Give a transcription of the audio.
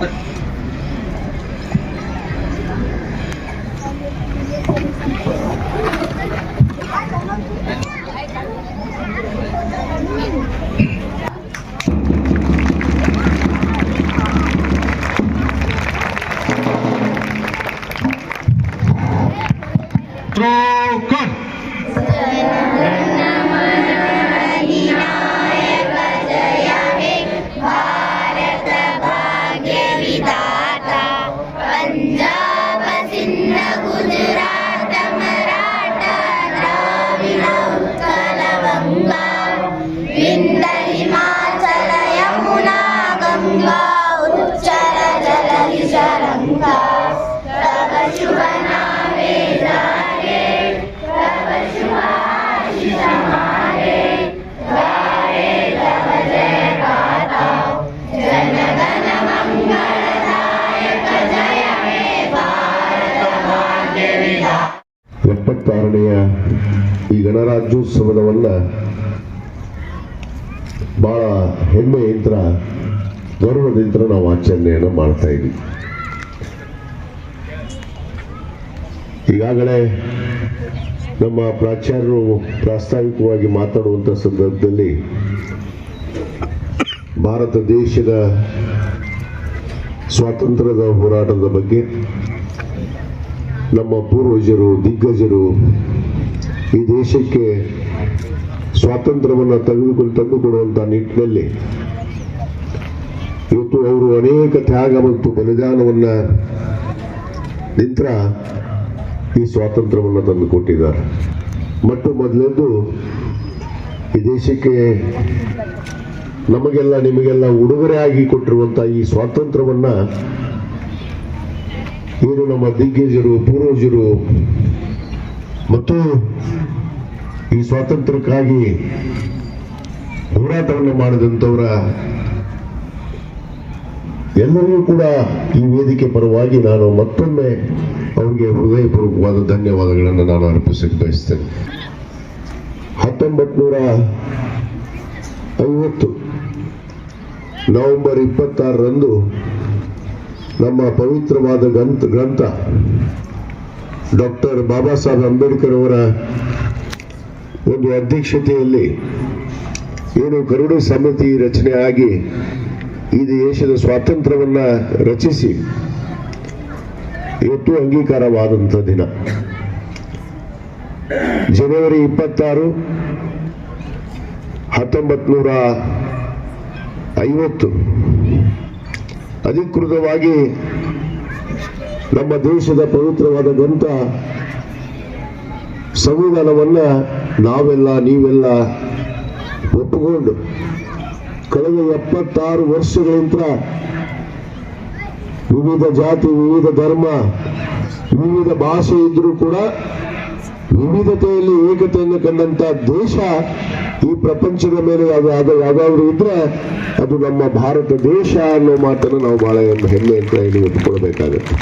ऊपर ಎಪ್ಪತ್ತಾರನೆಯ ಈ ಗಣರಾಜ್ಯೋತ್ಸವದವನ್ನ ಬಹಳ ಹೆಮ್ಮೆಯಿಂದ ಗೌರವದಿಂದ ನಾವು ಆಚರಣೆಯನ್ನು ಮಾಡ್ತಾ ಇದ್ವಿ. ಈಗಾಗಲೇ ನಮ್ಮ ಪ್ರಾಚಾರ್ಯರು ಪ್ರಾಸ್ತಾವಿಕವಾಗಿ ಮಾತಾಡುವಂಥ ಸಂದರ್ಭದಲ್ಲಿ ಭಾರತ ದೇಶದ ಸ್ವಾತಂತ್ರ್ಯದ ಹೋರಾಟದ ಬಗ್ಗೆ ನಮ್ಮ ಪೂರ್ವಜರು, ದಿಗ್ಗಜರು ಈ ದೇಶಕ್ಕೆ ಸ್ವಾತಂತ್ರ್ಯವನ್ನು ತೆಗೆದುಕೊಂಡು ತಂದುಕೊಡುವಂಥ ನಿಟ್ಟಿನಲ್ಲಿ ಇವತ್ತು ಅವರು ಅನೇಕ ತ್ಯಾಗ ಮತ್ತು ಬಲಿದಾನವನ್ನ ನಿಂತರ ಈ ಸ್ವಾತಂತ್ರ್ಯವನ್ನು ತಂದುಕೊಟ್ಟಿದ್ದಾರೆ ಮತ್ತು ಮೊದಲೆಂದು ಈ ದೇಶಕ್ಕೆ ನಮಗೆಲ್ಲ, ನಿಮಗೆಲ್ಲ ಉಡುಗೊರೆ ಆಗಿ ಕೊಟ್ಟಿರುವಂಥ ಈ ಸ್ವಾತಂತ್ರ್ಯವನ್ನ ಇವರು ನಮ್ಮ ದಿಗ್ಗಜರು, ಪೂರ್ವಜರು. ಮತ್ತು ಈ ಸ್ವಾತಂತ್ರ್ಯಕ್ಕಾಗಿ ಹೋರಾಟವನ್ನು ಮಾಡಿದಂಥವರ ಎಲ್ಲರಿಗೂ ಕೂಡ ಈ ವೇದಿಕೆ ಪರವಾಗಿ ನಾನು ಮತ್ತೊಮ್ಮೆ ಅವರಿಗೆ ಹೃದಯಪೂರ್ವಕವಾದ ಧನ್ಯವಾದಗಳನ್ನು ನಾನು ಅರ್ಪಿಸಕ್ಕೆ ಬಯಸ್ತೇನೆ. ಹತ್ತೊಂಬತ್ತು ನೂರ ಐವತ್ತು ನವೆಂಬರ್ ಇಪ್ಪತ್ತಾರರಂದು ನಮ್ಮ ಪವಿತ್ರವಾದ ಗ್ರಂಥ ಗ್ರಂಥ ಡಾಕ್ಟರ್ ಬಾಬಾ ಸಾಹೇಬ್ ಅಂಬೇಡ್ಕರ್ ಅವರ ಒಂದು ಅಧ್ಯಕ್ಷತೆಯಲ್ಲಿ ಏನು ಕರಡು ಸಮಿತಿ ರಚನೆ ಆಗಿ ಈ ದೇಶದ ಸ್ವಾತಂತ್ರ್ಯವನ್ನ ರಚಿಸಿ ಇವತ್ತು ಅಂಗೀಕಾರವಾದಂಥ ದಿನ. ಜನವರಿ ಇಪ್ಪತ್ತಾರು ಹತ್ತೊಂಬತ್ತು ನೂರ ಐವತ್ತು ಅಧಿಕೃತವಾಗಿ ನಮ್ಮ ದೇಶದ ಪವಿತ್ರವಾದ ಗ್ರಂಥ ಸಂವಿಧಾನವನ್ನ ನಾವೆಲ್ಲ, ನೀವೆಲ್ಲ ಒಪ್ಪಿಕೊಂಡು ಕಳೆದ ಎಪ್ಪತ್ತಾರು ವರ್ಷಗಳಿಂದ ವಿವಿಧ ಜಾತಿ, ವಿವಿಧ ಧರ್ಮ, ವಿವಿಧ ಭಾಷೆ ಇದ್ರೂ ಕೂಡ ವಿವಿಧತೆಯಲ್ಲಿ ಏಕತೆಯನ್ನು ಕಂಡಂತ ದೇಶ ಈ ಪ್ರಪಂಚದ ಮೇಲೆ ಅದು ಯಾವ್ದಾದ್ರು ಇದ್ರೆ ಅದು ನಮ್ಮ ಭಾರತ ದೇಶ ಅನ್ನೋ ಮಾತನ್ನು ನಾವು ಬಹಳ ಹೆಮ್ಮೆ ಅಂತ ಇಲ್ಲಿ ಒಪ್ಪಿಕೊಳ್ಬೇಕಾಗತ್ತೆ.